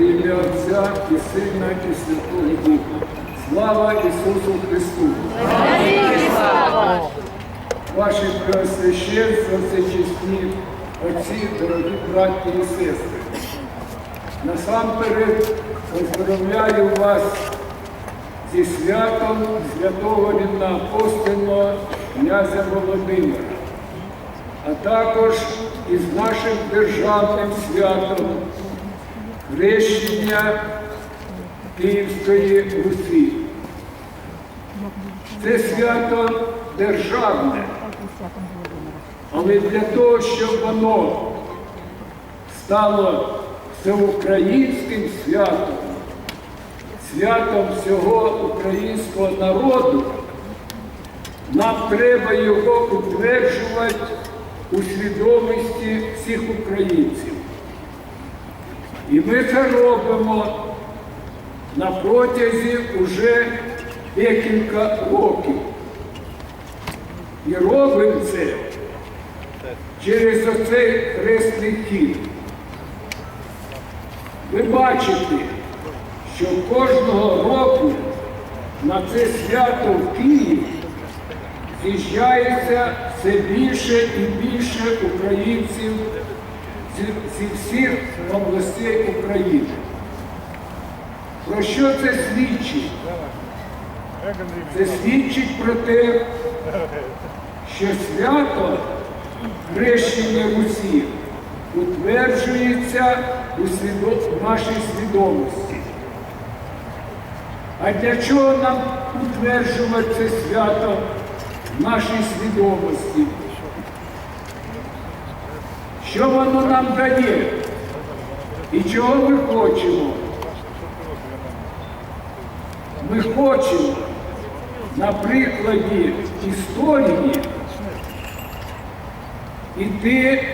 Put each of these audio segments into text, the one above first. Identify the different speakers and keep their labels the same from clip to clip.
Speaker 1: Во ім'я Отця і Сина, і Святого Духа. Слава Ісусу Христу! Ваші преосвященства, всечесні отці, дорогі браті і сестри. Насамперед поздравляю вас зі святом святого рівноапостольного князя Володимира, а також із нашим державним святом хрещення Київської Русі. Це свято державне, але для того, щоб воно стало всеукраїнським святом, святом всього українського народу, нам треба його утверджувати у свідомості всіх українців. І ми це робимо на протязі уже декілька років. І робимо це через оцей хресний хід. Ви бачите, що кожного року на це свято в Києві з'їжджається все більше і більше українців зі, всіх областей України. Про що це свідчить? Це свідчить про те, що свято хрещення Русі утверджується у свідо- нашій свідомості. А для чого нам утверджувати це свято в нашій свідомості? Що воно нам дає? І чого ми хочемо? Ми хочемо на прикладі історії іти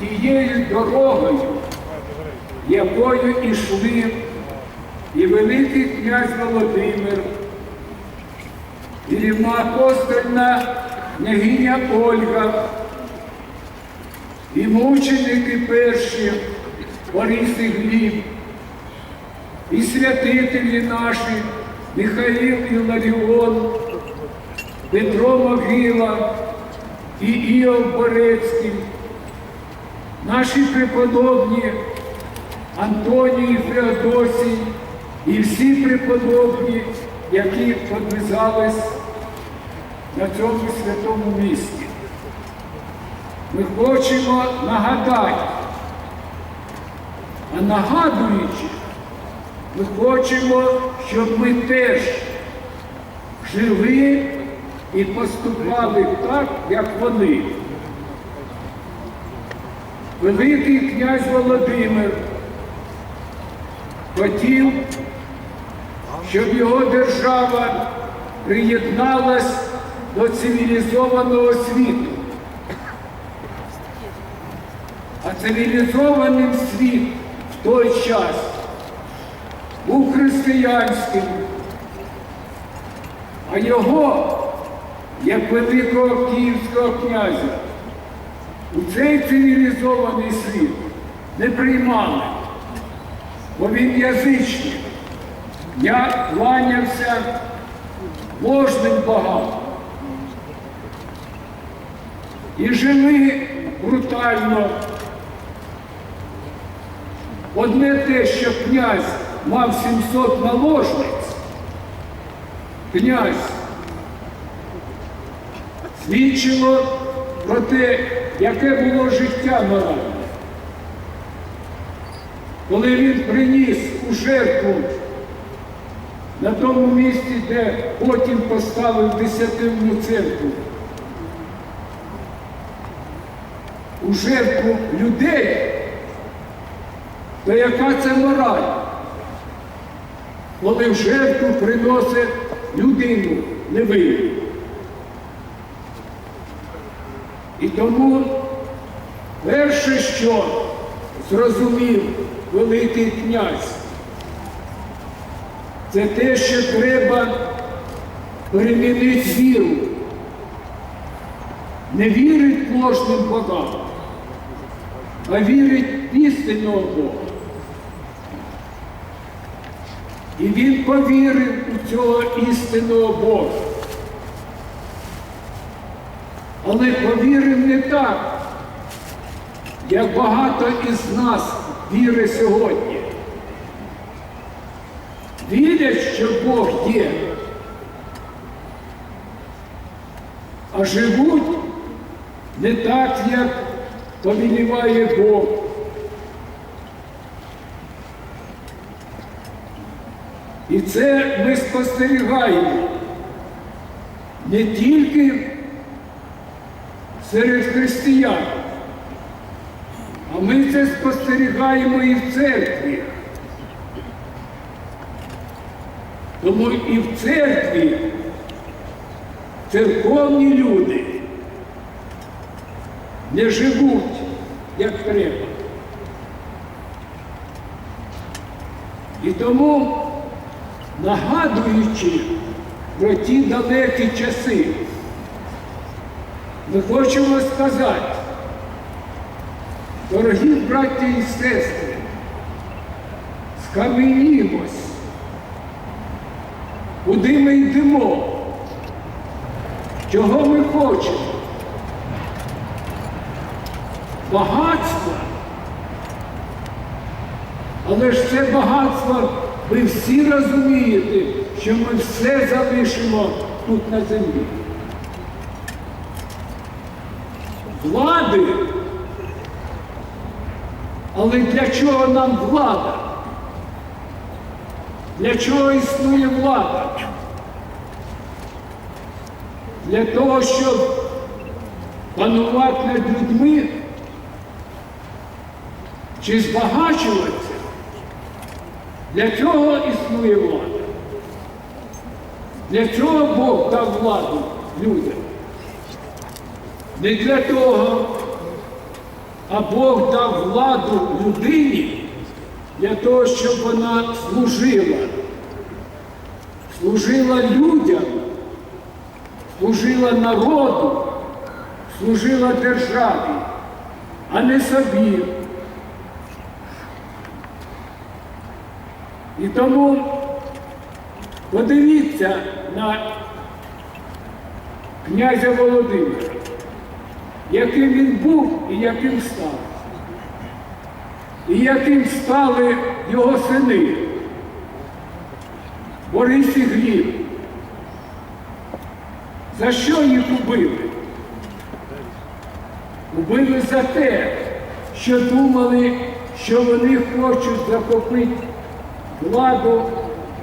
Speaker 1: тією дорогою, якою ішли і великий князь Володимир, і рівноапостольна княгиня Ольга, і мученики перші Борис і Гліб, і святителі наші Михаїл Іларіон, Петро Могила і Іов Борецький, наші преподобні Антоній Феодосій і всі преподобні, які подвизались на цьому святому місті. Ми хочемо нагадати, а нагадуючи, ми хочемо, щоб ми теж жили і поступали так, як вони. Великий князь Володимир хотів, щоб його держава приєдналась до цивілізованого світу. А цивілізованим світ в той час був християнським, а його, як великого київського князя, у цей цивілізований світ не приймали, бо він язичник. Я кланявся ложним богам. І жили брутально. Одне те, що князь мав 700 наложниць, князь свідчило про те, яке було життя моральне. Коли він приніс у жертву на тому місці, де потім поставив десятивну церкву, у жертву людей, то яка це мораль? Коли в жертву приносить людину невинну. І тому перше, що зрозумів Великий князь, це те, що треба перемінити віру. Не вірить ложним богам, а вірить істинного Бога. І він повірив у цього істинного Бога. Але повірив не так, як багато із нас вірить сьогодні. Вірять, що Бог є, а живуть не так, як повеліває Бог. І це ми спостерігаємо не тільки серед християн, а ми це спостерігаємо і в церкві. Тому і в церкві церковні люди не живуть як треба. І тому, нагадуючи про ті далекі часи, ми хочемо сказати, дорогі браті і сестри, скам'янімось, куди ми йдемо, чого ми хочемо. Багатство. Але ж це багатство, ви всі розумієте, що ми все залишимо тут на землі. Влади. Але для чого нам влада? Для чого існує влада? Для того, щоб панувати над людьми чи збагачуватися? Для чого існує влада? Для чого Бог дав владу людям? Не для того, а Бог дав владу людині для того, щоб вона служила. Служила людям, служила народу, служила державі, а не собі. І тому подивіться на князя Володимира, яким він був і яким став. І яким стали його сини Борис і Гліб. За що їх убили? Убили за те, що думали, що вони хочуть захопити владу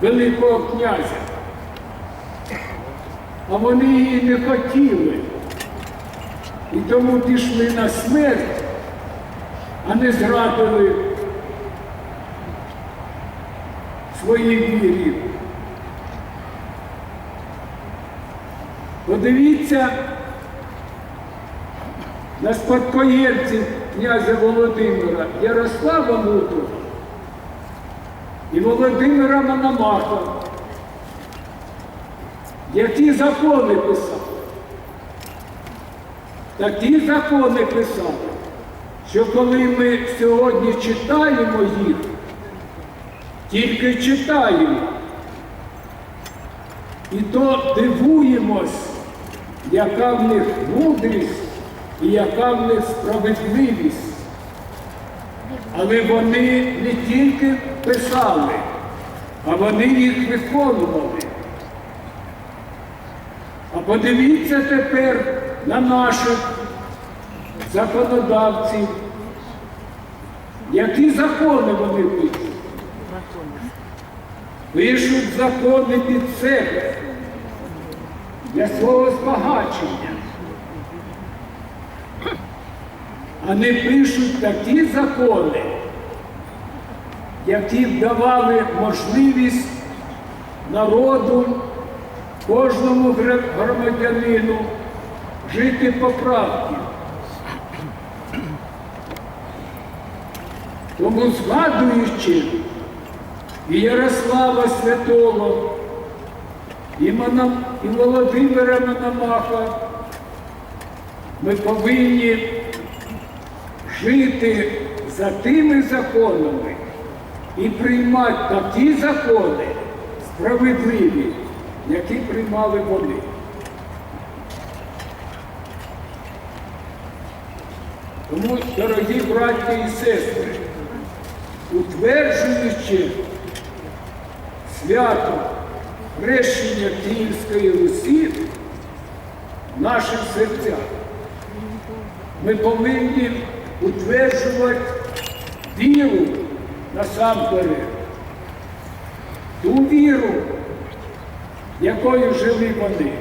Speaker 1: Великого князя. А вони її не хотіли. І тому пішли на смерть, а не зрадили своїй вірі. Подивіться на спадкоємців князя Володимира Ярослава Мудрого і Володимира Мономаха, які закони писали. Такі закони писали, що коли ми сьогодні читаємо їх, тільки читаємо, і то дивуємось, яка в них мудрість і яка в них справедливість. Але вони не тільки писали, а вони їх виконували. А подивіться тепер на наших законодавців, які закони вони пишуть. Пишуть закони під себе для свого збагачення. Не пишуть такі закони, які б давали можливість народу, кожному громадянину жити по правді. Тому згадуючи і Ярослава Святого, і Володимира Мономаха, ми повинні жити за тими законами, і приймати такі закони справедливі, які приймали вони. Тому, дорогі браті і сестри, утверджуючи свято хрещення Київської Русі в наших серцях, ми повинні утверджувати віру насамперед. Ту віру, якою жили вони.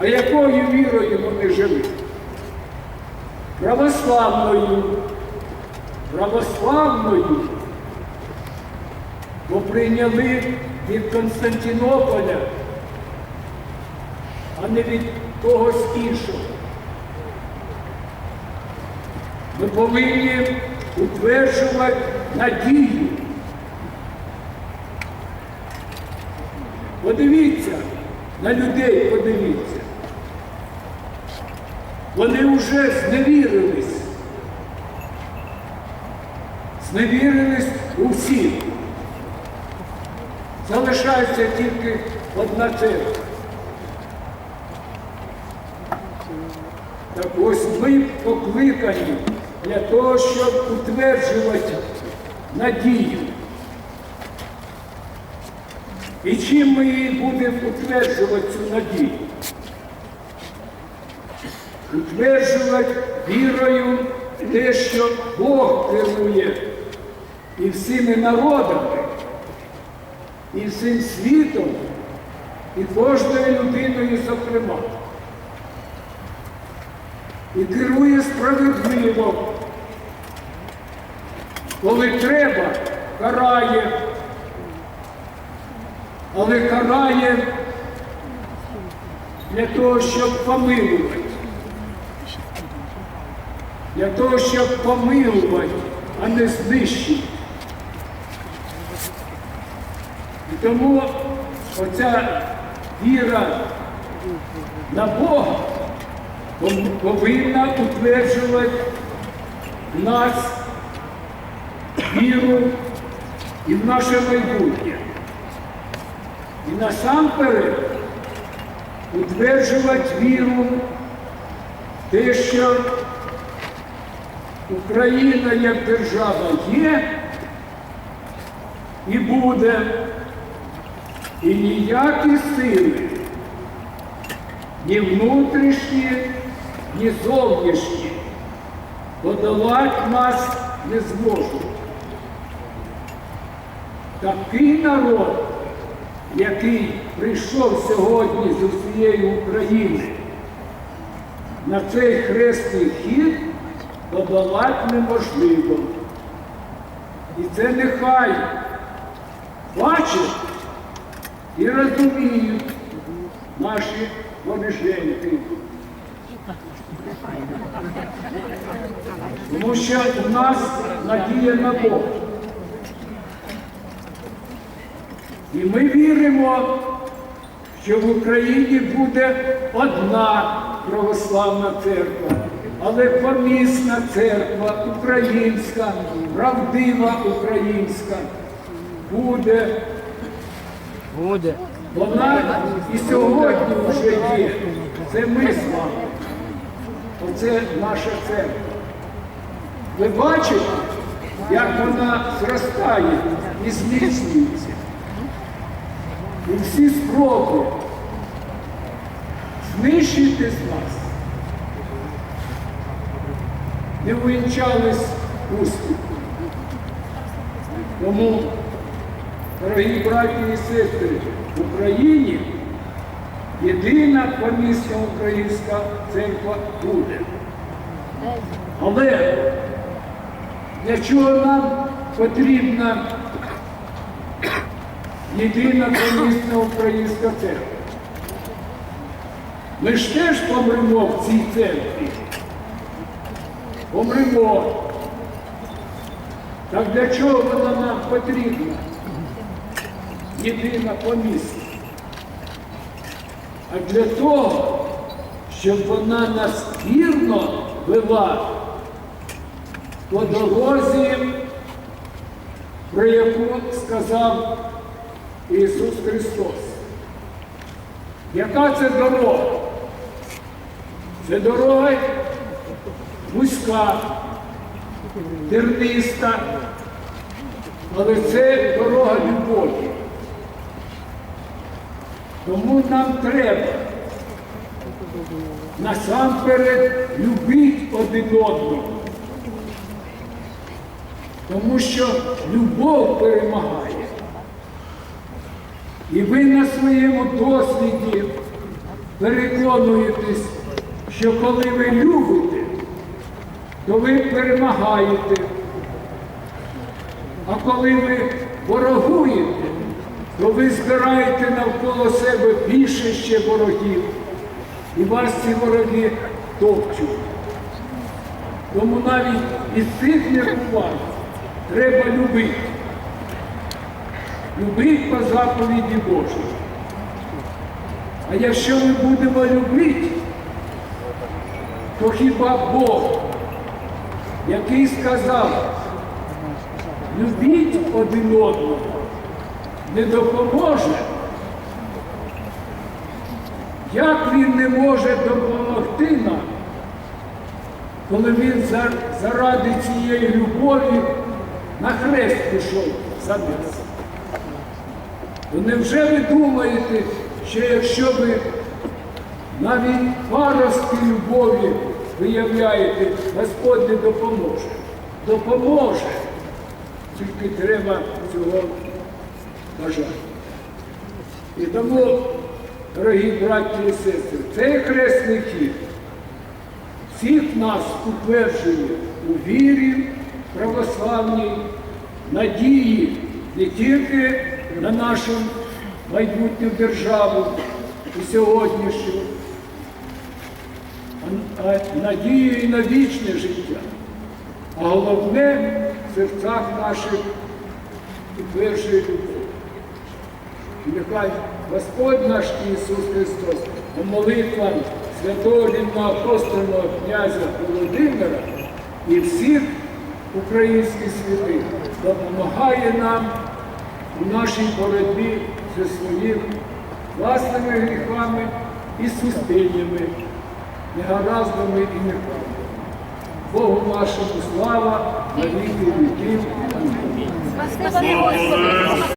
Speaker 1: А якою вірою вони жили? Православною. Православною. Бо прийняли від Константинополя, а не від когось іншого. Ми повинні утверджувати надію. Подивіться на людей, подивіться. Вони вже зневірились. Зневірились у. Залишається тільки одна церква. Так ось ми покликані для того, щоб утверджувати надію. І чим ми її будемо утверджувати цю надію? Утверджувати вірою те, що Бог керує і всіми народами, і всім світом, і кожною людиною, зокрема. І керує справедливо. Коли треба, карає, але карає для того, щоб помилувати. Для того, щоб помилувати, а не знищити. І тому оця віра на Бога повинна утверджувати нас віру і в наше майбутнє. І насамперед утверджувати віру те, що Україна як держава є і буде, і ніякі сили, ні внутрішні, ні зовнішні подолати нас не зможуть. Такий народ, який прийшов сьогодні з усієї України на цей хресний хід, подолати неможливо. І це нехай бачать і розуміють наші вороженьки. Тому що у нас надія на Бога. І ми віримо, що в Україні буде одна православна церква, але помісна церква, українська, правдива українська буде.
Speaker 2: Буде.
Speaker 1: Вона і сьогодні вже є. Це ми з вами. Оце наша церква. Ви бачите, як вона зростає і зміцнюється. І всі спроби знищити з нас не увінчались успіхом. Тому, дорогі браті і сестри, в Україні єдина помісна українська церква буде. Але для чого нам потрібна єдина помісна українська церква? Ми ж теж помремо в цій церкві. Помремо. Так для чого вона нам потрібна? Єдина помісна. А для того, щоб вона нас вірно вела по дорозі про яку сказав Ісус Христос. Яка це дорога? Це дорога вузька, терниста, але це дорога любові. Тому нам треба насамперед любити один одного. Тому що любов перемагає. І ви на своєму досвіді переконуєтесь, що коли ви любите, то ви перемагаєте. А коли ви ворогуєте, то ви збираєте навколо себе більше ще ворогів. І вас ці вороги топчуть. Тому навіть із цих міркувань треба любити. Любить по заповіді Божій. А якщо ми будемо любити, то хіба Бог, який сказав, любіть один одного, не допоможе, як він не може допомогти нам, коли він заради цієї любові на хрест пішов за нас? То невже ви думаєте, що якщо ви навіть паростки любові виявляєте, Господь не допоможе? Допоможе. Тільки треба цього бажати. І тому, дорогі браті і сестри, цей хресний хід всіх нас утверджує у вірі православній, надії не тільки на нашу майбутню державу і сьогоднішню, а надію і на вічне життя. А головне в серцях наших утверджує любов. Нехай Господь наш Ісус Христос по молитвам святого рівноапостольного князя Володимира і всіх українських святих допомагає нам у нашій боротьбі зі своїми власними гріхами і суспільними, негараздами і неправдами. Богу нашому слава на віки віків. Амінь.